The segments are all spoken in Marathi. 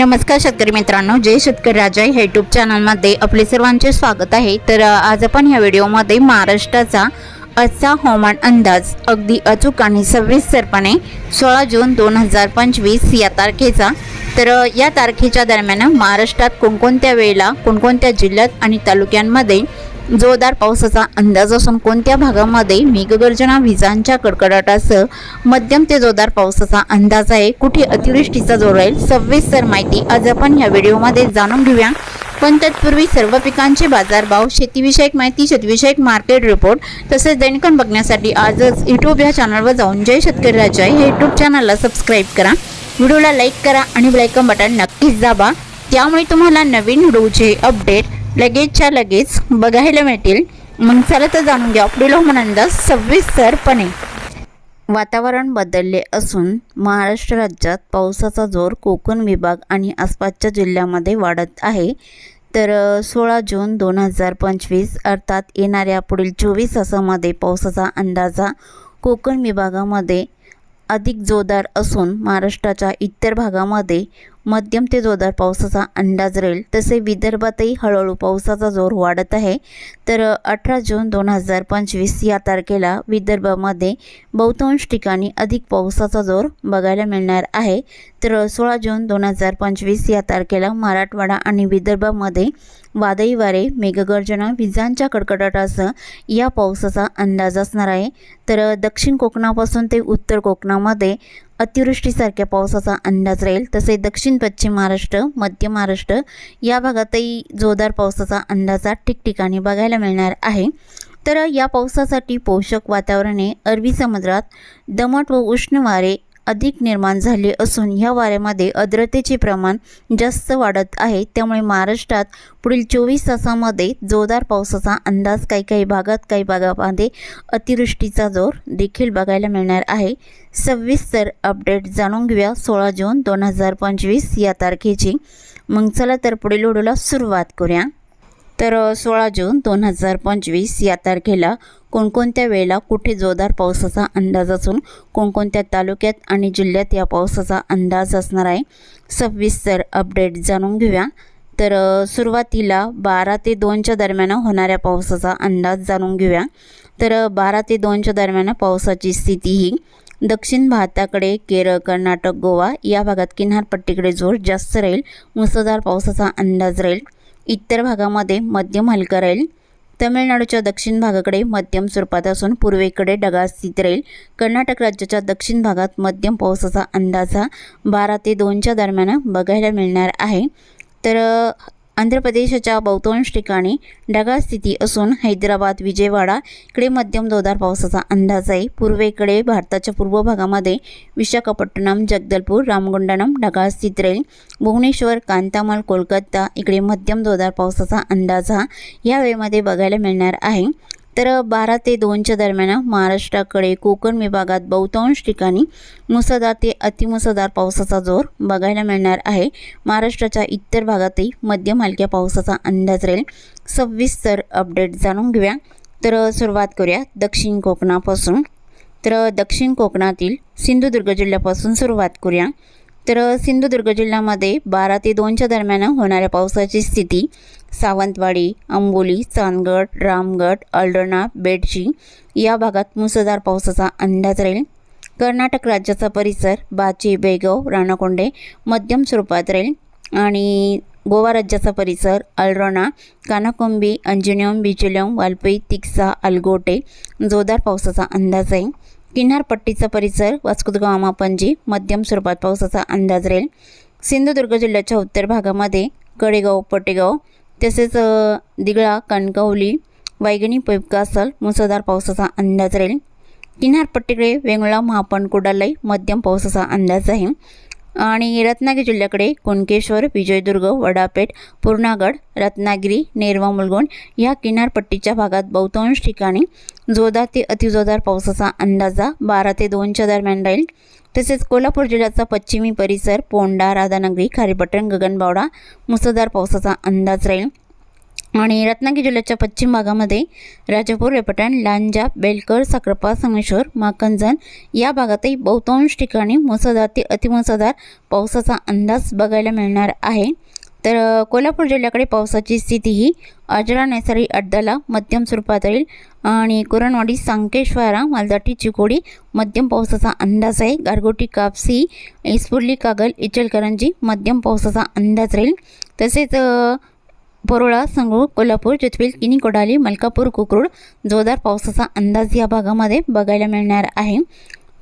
नमस्कार शेतकरी मित्रांनो जय शेतकरी राजा. या यूट्यूब चॅनलमध्ये आपले सर्वांचे स्वागत आहे. तर आज आपण ह्या व्हिडिओमध्ये महाराष्ट्राचा आजचा हवामान अंदाज अगदी अचूक आणि सविस्तरपणे सोळा जून दोन हजार पंचवीस या तारखेचा. तर या तारखेच्या दरम्यान महाराष्ट्रात कोणकोणत्या वेळेला कोणकोणत्या जिल्ह्यात आणि तालुक्यांमध्ये जोरदार पावसाचा अंदाज असून कोणत्या भागामध्ये मेघगर्जना विजांच्या कडकडाटासह मध्यम ते जोरदार पावसाचा अंदाज आहे कुठे अतिवृष्टीचा जोर राहील सविस्तर माहिती आज आपण या व्हिडिओमध्ये जाणून घेऊया. पण तत्पूर्वी सर्व पिकांचे बाजारभाव शेतीविषयक माहिती शेतीविषयक मार्केट रिपोर्ट तसेच दैनिकन बघण्यासाठी आजच यूट्यूब या चॅनलवर जाऊन जय शेतकरी राजा हे यूट्यूब चॅनलला सबस्क्राईब करा. व्हिडिओला लाईक करा आणि बेलायकन बटन नक्कीच दाबा. त्यामुळे तुम्हाला नवीन व्हिडिओचे अपडेट लगेचच्या लगेच बघायला मिळतील. मग चला तर जाणून घ्या पुढील हवामान अंदाज सविस्तरपणे वातावरण बदलले असून महाराष्ट्र राज्यात पावसाचा जोर कोकण विभाग आणि आसपासच्या जिल्ह्यामध्ये वाढत आहे. तर सोळा जून दोन हजार पंचवीस अर्थात येणाऱ्या पुढील चोवीस तासामध्ये पावसाचा अंदाजा कोकण विभागामध्ये अधिक जोरदार असून महाराष्ट्राच्या इतर भागामध्ये मध्यम ते जोरदार पावसाचा अंदाज राहील. तसे विदर्भातही हळूहळू पावसाचा जोर वाढत आहे. तर अठरा जून दोन हजार पंचवीस या तारखेला विदर्भामध्ये बहुतांश ठिकाणी अधिक पावसाचा जोर बघायला मिळणार आहे. तर सोळा जून दोन हजार पंचवीस या तारखेला मराठवाडा आणि विदर्भामध्ये वादळी वारे मेघगर्जना विजांच्या कडकडाटासह या पावसाचा अंदाज असणार आहे. तर दक्षिण कोकणापासून ते उत्तर कोकणामध्ये अतिवृष्टीसारख्या पावसाचा अंदाज राहील. तसे दक्षिण पश्चिम महाराष्ट्र मध्य महाराष्ट्र या भागातही जोरदार पावसाचा अंदाजा ठिकठिकाणी बघायला मिळणार आहे. तर या पावसासाठी पोषक वातावरणे अरबी समुद्रात दमट व उष्ण वारे अधिक निर्माण झाले असून ह्या वाऱ्यामध्ये आर्द्रतेचे प्रमाण जास्त वाढत आहे. त्यामुळे महाराष्ट्रात पुढील चोवीस तासामध्ये जोरदार पावसाचा अंदाज काही काही भागात काही भागामध्ये अतिवृष्टीचा जोर देखील बघायला मिळणार आहे. सविस्तर अपडेट जाणून घेऊया. सोळा जून दोन हजार पंचवीस या तारखेची. मग चला तर पुढील ओढूला सुरुवात करूया. तर सोळा जून दोन हजार पंचवीस या तारखेला कोणकोणत्या वेळेला कुठे जोरदार पावसाचा अंदाज असून कोणकोणत्या तालुक्यात आणि जिल्ह्यात या पावसाचा अंदाज असणार आहे सविस्तर अपडेट जाणून घेऊया. तर सुरुवातीला बारा ते दोनच्या दरम्यान होणाऱ्या पावसाचा अंदाज जाणून घेऊया. तर बारा ते दोनच्या दरम्यान पावसाची स्थिती ही दक्षिण भारताकडे केरळ कर्नाटक गोवा या भागात किनारपट्टीकडे जोर जास्त राहील मुसळधार पावसाचा अंदाज राहील. इतर भागामध्ये मध्यम हलका राहील. तमिळनाडूच्या दक्षिण भागाकडे मध्यम स्वरूपात असून पूर्वेकडे ढगाळ स्थित राहील. कर्नाटक राज्याच्या दक्षिण भागात मध्यम पावसाचा अंदाज हा बारा ते दोनच्या दरम्यान बघायला मिळणार आहे. तर आंध्र प्रदेशाच्या बहुतांश ठिकाणी ढगाळ स्थिती असून हैदराबाद विजयवाडा इकडे मध्यम जोरदार पावसाचा अंदाज आहे. पूर्वेकडे भारताच्या पूर्व भागामध्ये विशाखापट्टणम जगदलपूर रामगुंडानम ढगाळ स्थित राहील. भुवनेश्वर कांतामाल कोलकाता इकडे मध्यम जोरदार पावसाचा अंदाज हा या वेळेमध्ये बघायला मिळणार आहे. तर बारा ते दोनच्या दरम्यान महाराष्ट्राकडे कोकण विभागात बहुतांश ठिकाणी मुसळधार ते अतिमुसळधार पावसाचा जोर बघायला मिळणार आहे. महाराष्ट्राच्या इतर भागातही मध्यम हलक्या पावसाचा अंदाज राहील. सविस्तर अपडेट जाणून घेऊया. तर सुरुवात करूया दक्षिण कोकणापासून. तर दक्षिण कोकणातील सिंधुदुर्ग जिल्ह्यापासून सुरुवात करूया. तर सिंधुदुर्ग जिल्ह्यामध्ये बारा ते दोनच्या दरम्यान होणाऱ्या पावसाची स्थिती सावंतवाडी अंबोली चांदगड रामगड अल्डणा बेडशी या भागात मुसळधार पावसाचा अंदाज राहील. कर्नाटक राज्याचा परिसर बाची बेगाव राणाकोंडे मध्यम स्वरूपात राहील आणि गोवा राज्याचा परिसर अल्रोना कानाकुंबी अंजुनियम बिचुलम वालपई तिक्सा अलगोटे जोरदार पावसाचा अंदाज आहे. किनारपट्टीचा परिसर वास्कोदगामा पणजी मध्यम स्वरूपात पावसाचा अंदाज राहील. सिंधुदुर्ग जिल्ह्याच्या उत्तर भागामध्ये कडेगाव पटेगाव तसेच दिगळा कणकवली वैगणी पैपकासल मुसळधार पावसाचा अंदाज राहील. किनारपट्टीकडे वेंगुळा महापण कुडालय मध्यम पावसाचा अंदाज आहे. आणि रत्नागिरी जिल्ह्याकडे कुणकेश्वर विजयदुर्ग वडापेठ पूर्णागड रत्नागिरी नेरवा मुलगोंड या किनारपट्टीच्या भागात बहुतांश ठिकाणी जोरदार ते अतिजोरदार पावसाचा अंदाजा बारा ते दोनच्या दरम्यान राहील. तसेच कोल्हापूर जिल्ह्याचा पश्चिमी परिसर पोंडा राधानगरी खारीपटण गगनबावडा मुसळधार पावसाचा अंदाज राहील. आणि रत्नागिरी जिल्ह्याच्या पश्चिम भागामध्ये राजापूर रेपटाण लांजा बेलकर साखरपा संगमेश्वर माकंजन या भागातही बहुतांश ठिकाणी मुसळधार ते अतिमुसळधार पावसाचा अंदाज बघायला मिळणार आहे. तर कोल्हापूर जिल्ह्याकडे पावसाची स्थिती ही अजरा नैसर्गिक अड्डाला मध्यम स्वरूपात राहील आणि कुरणवाडी सांकेश्वरा मालदाटी चिकोडी मध्यम पावसाचा अंदाज आहे. गारगोटी कापसी इस्फुर्ली कागल इचलकरंजी मध्यम पावसाचा अंदाज राहील. तसेच बोरोळा परोळा संगरूळ कोल्हापूर जतवेल किनी कोडाली मलकापूर कुकरूड जोरदार पावसाचा अंदाज या भागामध्ये बघायला मिळणार आहे.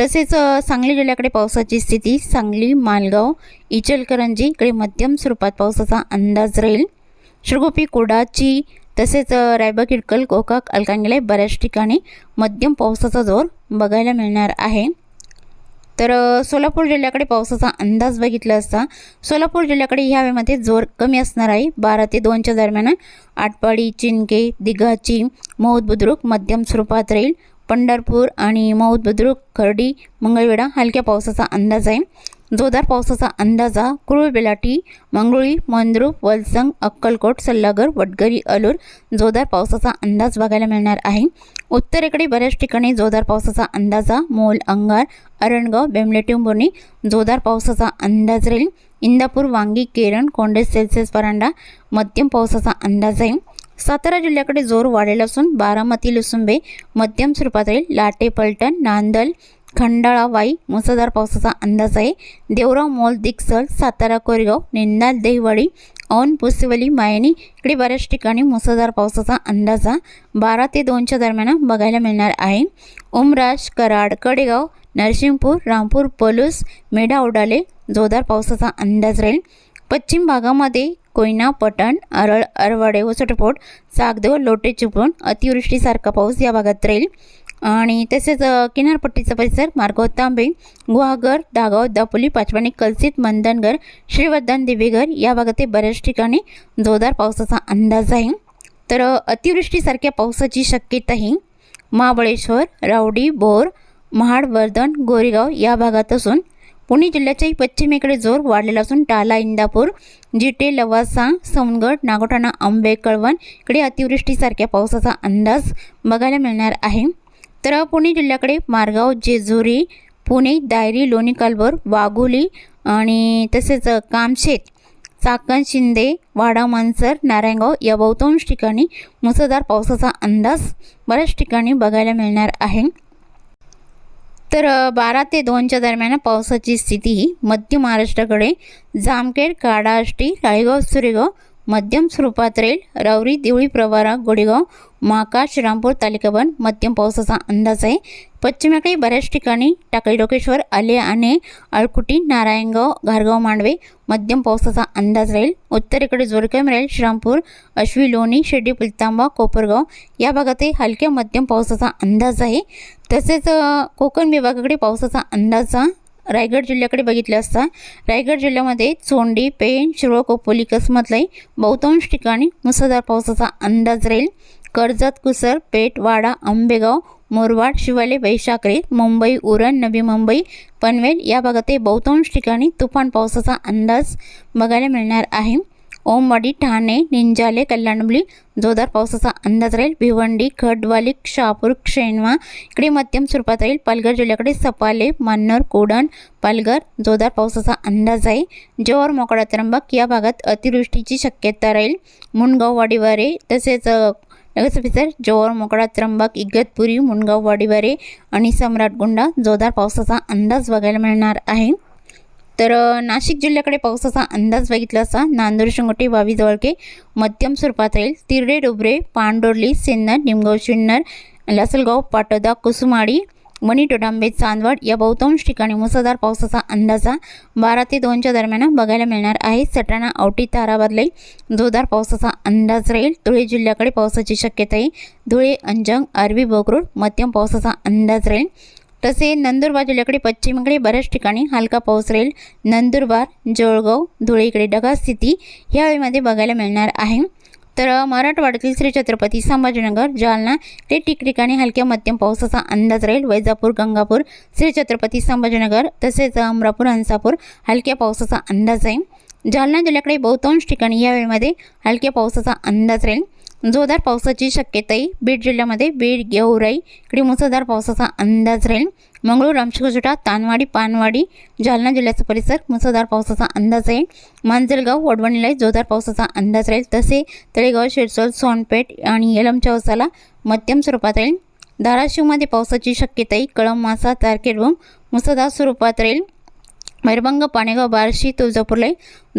तसेच सांगली जिल्ह्याकडे पावसाची स्थिती सांगली मालगाव इचलकरंजी इकडे मध्यम स्वरूपात पावसाचा अंदाज राहील. श्रीगोपी कोडाची तसेच रायबा किडकल कोकाक अलकांगले बऱ्याच ठिकाणी मध्यम पावसाचा जोर बघायला मिळणार आहे. तर सोलापूर जिल्ह्याकडे पावसाचा अंदाज बघितला असता सोलापूर जिल्ह्याकडे ह्या वेळेमध्ये जोर कमी असणार आहे. बारा ते दोनच्या दरम्यान आटपाडी चिंके दिघाची मौद बुद्रुक मध्यम स्वरूपात राहील. पंढरपूर आणि मौद बुद्रुक खर्डी मंगळवेढा हलक्या पावसाचा अंदाज आहे. जोरदार पावसाचा अंदाजा कुरुळ बेलाटी मंगरुळी मंद्रुप वलसंग अक्कलकोट सल्लागर वडगरी अलूर जोरदार पावसाचा अंदाज बघायला मिळणार आहे. उत्तरेकडे बऱ्याच ठिकाणी जोरदार पावसाचा अंदाजा मोल अंगार अरणगाव बेमलेटिंबोर्णी जोरदार पावसाचा अंदाज राहील. इंदापूर वांगी केरण कोंडे सेल्सिअस परांडा मध्यम पावसाचा अंदाज आहे. सातारा जिल्ह्याकडे जोर वाढेल असून बारामती लुसुंबे मध्यम स्वरूपात राहील. लाटे पलटण नांदल खंडाळावाई मुसळधार पावसाचा अंदाज आहे. देवराव मोल दिक्सल सातारा कोरेगाव निंदाल देहवाडी औन पुसिवली मायनी इकडे बऱ्याच ठिकाणी मुसळधार पावसाचा अंदाजा बारा ते दोनच्या दरम्यान बघायला मिळणार आहे. उमराज कराड कडेगाव नरसिंहपूर रामपूर पलूस मेढा उडाले जोरदार पावसाचा अंदाज राहील. पश्चिम भागामध्ये कोयना पटण अरळ अरवाडे वसटपोट सागदेव लोटे चिपळूण अतिवृष्टीसारखा पाऊस या भागात राहील. आणि तसेच किनारपट्टीचा परिसर मार्गाव तांबे गुहागर दागाव दापोली पाचवाणी कलसित मंदनगर श्रीवर्धन देवीघर या भागातील बऱ्याच ठिकाणी जोरदार पावसाचा अंदाज आहे. तर अतिवृष्टीसारख्या पावसाची शक्यताही महाबळेश्वर रावडी बोर महाड वर्धन गोरेगाव या भागात असून पुणे जिल्ह्याच्याही पश्चिमेकडे जोर वाढलेला असून टाला इंदापूर जिटे लवासा सोनगड नागोठाणा आंबे कळवण इकडे अतिवृष्टीसारख्या पावसाचा अंदाज बघायला मिळणार आहे. तर पुणे जिल्ह्याकडे मारगाव जेजुरी पुणे दायरी लोणी कालभर वाघोली आणि तसेच कामशेत चाकण शिंदे वाडा मानसर नारायणगाव या बहुतांश ठिकाणी मुसळधार पावसाचा अंदाज बऱ्याच ठिकाणी बघायला मिळणार आहे. तर बारा ते दोनच्या दरम्यान पावसाची स्थिती ही मध्य महाराष्ट्राकडे जामखेड काडाष्टी राळेगाव सुरेगाव मध्यम स्वरूपात राहील रावरी देवळी प्रवारा गोडेगाव माका श्रीरामपूर तालिकाबन मध्यम पावसाचा अंदाज आहे. पश्चिमेकडे बऱ्याच ठिकाणी टाकळी डोकेश्वर आले आणि अळकुटी नारायणगाव घारगाव मांडवे मध्यम पावसाचा अंदाज राहील. उत्तरेकडे जोरकम राहील श्रीरामपूर अश्वी लोणी शिर्डी पुलतांबा कोपरगाव या भागातही हलक्या मध्यम पावसाचा अंदाज आहे. तसेच कोकण विभागाकडे पावसाचा अंदाज रायगड जिल्ह्याकडे बघितलं असता रायगड जिल्ह्यामध्ये चोंडी पेण शिरोळ कोपोली कसमतलाई बहुतांश ठिकाणी मुसळधार पावसाचा अंदाज राहील. कर्जत कुसर पेठ वाडा आंबेगाव मोरवाड शिवाले वैशाखरे मुंबई उरण नवी मुंबई पनवेल या भागातही बहुतांश ठिकाणी तुफान पावसाचा अंदाज बघायला मिळणार आहे. ओमवाडी ठाणे निंजाले कल्याणबली जोरदार पावसाचा अंदाज राहील. भिवंडी खडवाली शहापूर शेणवा इकडे मध्यम स्वरूपात राहील. पालघर जिल्ह्याकडे सपाले मान्नर कोडण पालघर जोरदार पावसाचा अंदाज आहे. जोर मोकळा त्र्यंबक या भागात अतिवृष्टीची शक्यता राहील. मुनगाव वाडीवारे तसेच अ, लगेच जोर मोकळा त्र्यंबक इगतपुरी मुनगाव वाडीवारे आणि सम्राटगुंडा जोरदार पावसाचा अंदाज बघायला मिळणार आहे. तर नाशिक जिल्ह्याकडे पावसाचा अंदाज बघितला असता नांदूर शिंगोटे वावी जवळके मध्यम स्वरूपात राहील. तिरडे डोबरे पांडोर्ली सिन्नर निमगाव शिन्नर लासलगाव पाटोदा कुसुमाडी मणी टोडांबे चांदवड या बहुतांश ठिकाणी मुसळधार पावसाचा अंदाजा बारा ते दोनच्या दरम्यान बघायला मिळणार आहे. सटाणा औटी ताराबादलाही जोरदार पावसाचा अंदाज राहील. धुळे जिल्ह्याकडे पावसाची शक्यता आहे धुळे अंजंग अरबी बोकरूड मध्यम पावसाचा अंदाज राहील. तसे नंदुरबार जिल्ह्याकडे पश्चिमेकडे बऱ्याच ठिकाणी हलका पाऊस राहील. नंदुरबार जळगाव धुळे इकडे ढगाळ स्थिती ह्या वेळेमध्ये बघायला मिळणार आहे. तर मराठवाड्यातील श्री छत्रपती संभाजीनगर जालना ते ठिकठिकाणी हलक्या मध्यम पावसाचा अंदाज राहील. वैजापूर गंगापूर श्री छत्रपती संभाजीनगर तसेच अमरापूर हंसापूर हलक्या पावसाचा अंदाज आहे. जालना जिल्ह्याकडे बहुतांश ठिकाणी या वेळेमध्ये हलक्या पावसाचा अंदाज राहील. जोरदार पावसाची शक्यताही बीड जिल्ह्यामध्ये बीड गेवराई इकडे मुसळधार पावसाचा अंदाज राहील. मंगळूर रामशिकोचुटा तानवाडी पानवाडी जालना जिल्ह्याचा परिसर मुसळधार पावसाचा अंदाज आहे मांजलगाव वडवणीला जोरदार पावसाचा अंदाज राहील. तसे तळेगाव शिरसोल सोनपेठ आणि येलमच्या वसाला मध्यम स्वरूपात राहील. धाराशिवमध्ये पावसाची शक्यताही कळम मासा तारखेड व मुसळधार स्वरूपात राहील. वैरभंग पाणेगाव बार्शी तुळजापूरला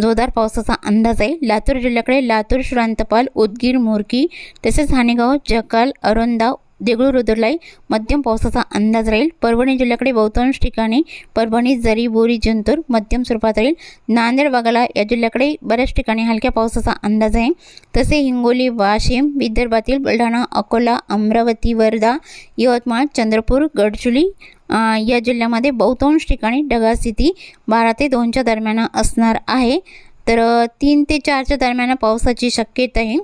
जोरदार पावसाचा अंदाज आहे. लातूर जिल्ह्याकडे लातूर श्रांतपाल उदगीर मोरकी तसेच हानेगाव जकाल अरोंदा देगळूर रुद्रलाई मध्यम पावसाचा अंदाज राहील. परभणी जिल्ह्याकडे बहुतांश ठिकाणी परभणी जरी बोरी जंतूर मध्यम स्वरूपात राहील. नांदेड वाघाला या जिल्ह्याकडे बऱ्याच ठिकाणी हलक्या पावसाचा अंदाज आहे. तसे हिंगोली वाशिम विदर्भातील बुलढाणा अकोला अमरावती वर्धा यवतमाळ चंद्रपूर गडचुली या जिल्ह्यामध्ये बहुतांश ठिकाणी ढगास्थिती बारा ते दोनच्या दरम्यान असणार आहे. तर तीन ते चारच्या दरम्यान पावसाची शक्यता आहे.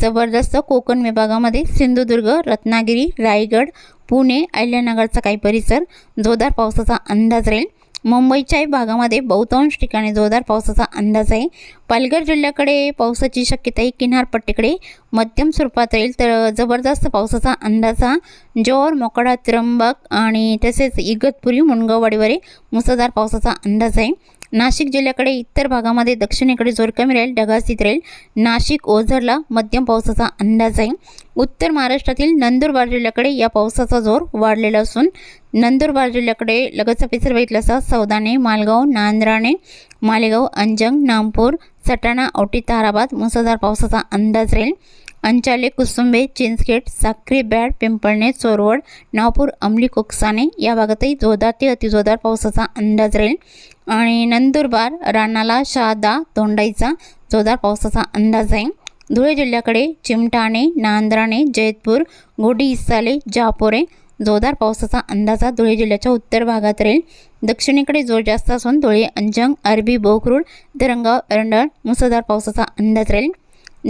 जबरदस्त कोकण विभागामध्ये सिंधुदुर्ग रत्नागिरी रायगड पुणे अहिल्यानगरचा काही परिसर जोरदार पावसाचा अंदाज राहील. मुंबईच्याही भागामध्ये बहुतांश ठिकाणी जोरदार पावसाचा अंदाज आहे. पालघर जिल्ह्याकडे पावसाची शक्यता ही किनारपट्टीकडे मध्यम स्वरूपात राहील. तर जबरदस्त पावसाचा अंदाज हा जोर मोकडा त्र्यंबक आणि तसेच इगतपुरी मुनगाववाडीवर मुसळधार पावसाचा अंदाज आहे. नाशिक जिल्ह्याकडे इतर भागामध्ये दक्षिणेकडे जोर कमी राहील ढगास्थित राहील. नाशिक ओझरला मध्यम पावसाचा अंदाज आहे. उत्तर महाराष्ट्रातील नंदुरबार जिल्ह्याकडे या पावसाचा जोर वाढलेला असून नंदुरबार जिल्ह्याकडे लगतचा पिसर बघितला असा सौदाने मालगाव नांद्राणे मालेगाव अंजंग नामपूर सटाणा औटी ताराबाद मुसळधार पावसाचा अंदाज राहील. अंचाले कुसुंबे चिंचखेड साक्री बॅड पिंपळणे चोरवड नावपूर अंमली कोकसाने या भागातही जोरदार ते अतिजोरदार पावसाचा अंदाज राहील. आणि नंदुरबार रानाला शहादा तोंडाईचा जोरदार पावसाचा अंदाज आहे. धुळे जिल्ह्याकडे चिमटाणे नांद्राणे जैतपूर गोडी इसाले जापोरे जोरदार पावसाचा अंदाजा धुळे जिल्ह्याच्या उत्तर भागात राहील दक्षिणेकडे जोर जास्त असून धुळे अंजंग अरबी बोकरूड दरंगाव एरंडळ मुसळधार पावसाचा अंदाज राहील.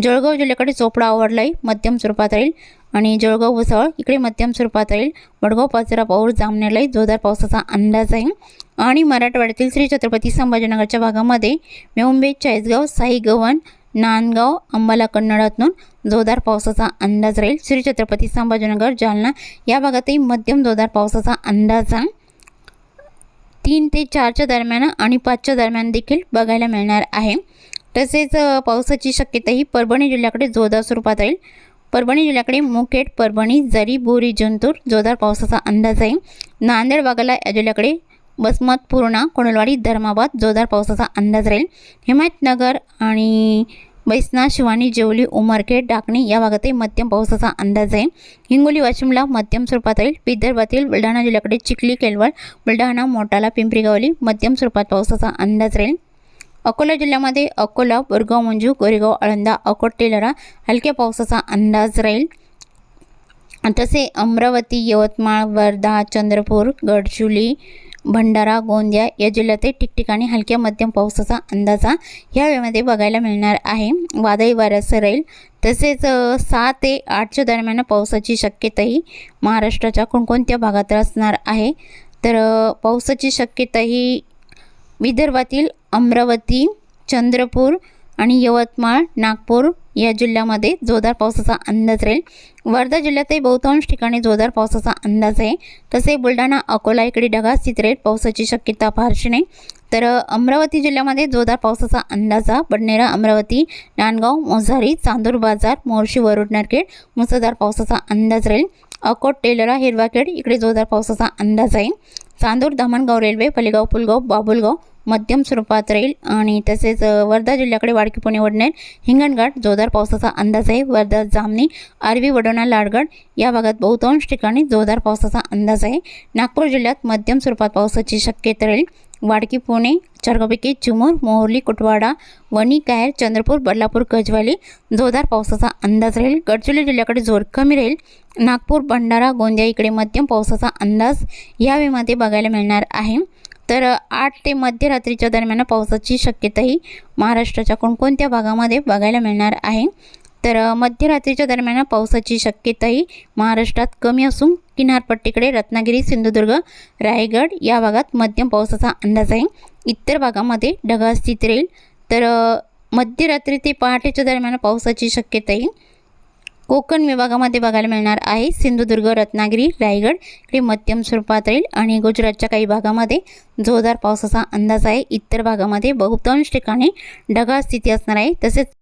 जळगाव जिल्ह्याकडे चोपडा आवडलाई मध्यम स्वरूपात राहील आणि जळगाव भुसावळ इकडे मध्यम स्वरूपात राहील. वडगाव पाचरा पाऊर जामनेरलाही जोरदार पावसाचा अंदाज आहे. आणि मराठवाड्यातील श्री छत्रपती संभाजीनगरच्या भागामध्ये मुंबई चाळीसगाव साई नांदगाव अंबाला कन्नडातून जोरदार पावसाचा अंदाज राहील. श्री छत्रपती संभाजीनगर जालना या भागातही मध्यम जोरदार पावसाचा अंदाज आहे. तीन ते चारच्या दरम्यान आणि पाचच्या दरम्यान देखील बघायला मिळणार आहे. तसेच पावसाची शक्यताही परभणी जिल्ह्याकडे जोरदार स्वरूपात राहील. परभणी जिल्ह्याकडे मुखेड परभणी जरी बोरी जंतूर जोरदार पावसाचा अंदाज आहे. नांदेड भागाला या जिल्ह्याकडे वसमत पूर्णा कोणलवाडी धर्माबाद जोरदार पावसाचा अंदाज राहील. हिमायतनगर आणि बैसना शिवानी जेवली उमरखेड डाकणी या भागातही मध्यम पावसाचा अंदाज आहे हिंगोली वाशिमला मध्यम स्वरूपात राहील. विदर्भातील बुलढाणा जिल्ह्याकडे चिखली केलवड बुलढाणा मोटाला पिंपरीगावली मध्यम स्वरूपात पावसाचा अंदाज राहील. अकोला जिल्ह्यामध्ये अकोला बोरगाव मंजू गोरेगाव आळंदा अकोट टेलरा हलक्या पावसाचा अंदाज राहील. तसे अमरावती यवतमाळ वर्धा चंद्रपूर गडचुली भंडारा गोंदिया या जिल्ह्यातही ठिकठिकाणी हलक्या मध्यम पावसाचा अंदाजा ह्या वेळेमध्ये बघायला मिळणार आहे. वादळी वाऱ्यासह राहील तसेच सहा ते आठच्या दरम्यान पावसाची शक्यताही महाराष्ट्राच्या कोणकोणत्या भागात असणार आहे. तर पावसाची शक्यता ही विदर्भातील अमरावती चंद्रपूर आणि यवतमाळ नागपूर या जिल्ह्यामध्ये जोरदार पावसाचा अंदाज राहील. वर्धा जिल्ह्यातही बहुतांश ठिकाणी जोरदार पावसाचा अंदाज आहे. तसे बुलढाणा अकोला इकडे ढगास्थित राहील. पावसाची शक्यता फारशी नाही. तर अमरावती जिल्ह्यामध्ये जोरदार पावसाचा अंदाज हा बडनेरा अमरावती नांदगाव मोझारी चांदूर बाजार मोर्शी वरुड नारखेड मुसळधार पावसाचा अंदाज राहील. अकोट टेलरा हिरवाखेड इकडे जोरदार पावसाचा अंदाज आहे. चांदूर दमणगाव रेल्वे पलेगाव पुलगाव बाबुलगाव मध्यम स्वरूपात राहील आणि तसेच वर्धा जिल्ह्याकडे वाडकी पुणे वडनेर हिंगणघाट जोरदार पावसाचा अंदाज आहे. वर्धा जामणी आरवी वडोणा लाडगड या भागात बहुतांश ठिकाणी जोरदार पावसाचा अंदाज आहे. नागपूर जिल्ह्यात मध्यम स्वरूपात पावसाची शक्यता राहील. वाडकी पुणे चारगावपैकी चिमूर मोहर्ली कुटवाडा वणी कायर चंद्रपूर बदलापूर गजवाली जोरदार पावसाचा अंदाज राहील. गडचिरोली जिल्ह्याकडे जोर कमी राहील. नागपूर भंडारा गोंदिया इकडे मध्यम पावसाचा अंदाज यावेळेमध्ये बघायला मिळणार आहे. तर आठ ते मध्यरात्रीच्या दरम्यान पावसाची शक्यताही महाराष्ट्राच्या कोणकोणत्या भागामध्ये बघायला मिळणार आहे. तर मध्यरात्रीच्या दरम्यान पावसाची शक्यताही महाराष्ट्रात कमी असून किनारपट्टीकडे रत्नागिरी सिंधुदुर्ग रायगड या भागात मध्यम पावसाचा अंदाज आहे. इतर भागामध्ये ढगाळ स्थिती राहील. तर मध्यरात्री ते पहाटेच्या दरम्यान पावसाची शक्यताही कोकण विभागामध्ये बघायला मिळणार आहे. सिंधुदुर्ग रत्नागिरी रायगड इकडे मध्यम स्वरूपात राहील. आणि गुजरातच्या काही भागामध्ये जोरदार पावसाचा अंदाज आहे. इतर भागामध्ये बहुतांश ठिकाणी ढगाळ स्थिती असणार आहे. तसेच